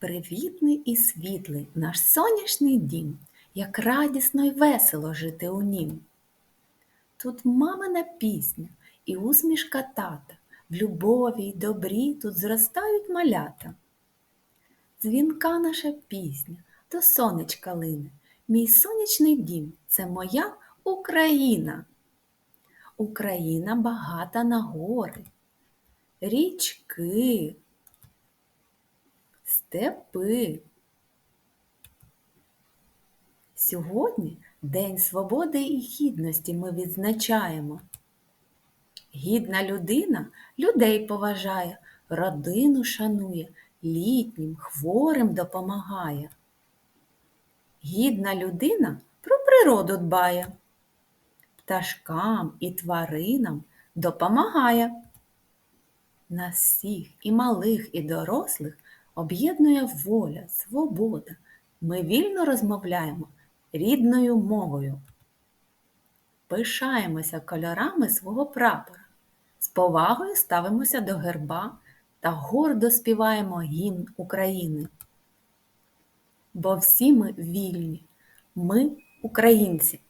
Привітний і світлий наш сонячний дім, як радісно й весело жити у нім. Тут мамина пісня і усмішка тата, в любові й добрі тут зростають малята. Дзвінка наша пісня, до сонечка лине, мій сонячний дім це моя Україна. Україна багата на гори, річки, степи. Сьогодні День свободи і гідності ми відзначаємо. Гідна людина людей поважає, родину шанує, літнім, хворим допомагає. Гідна людина про природу дбає, пташкам і тваринам допомагає. Нас всіх і малих, і дорослих об'єднує воля, свобода. Ми вільно розмовляємо рідною мовою. Пишаємося кольорами свого прапора, з повагою ставимося до герба та гордо співаємо гімн України. Бо всі ми вільні, ми українці.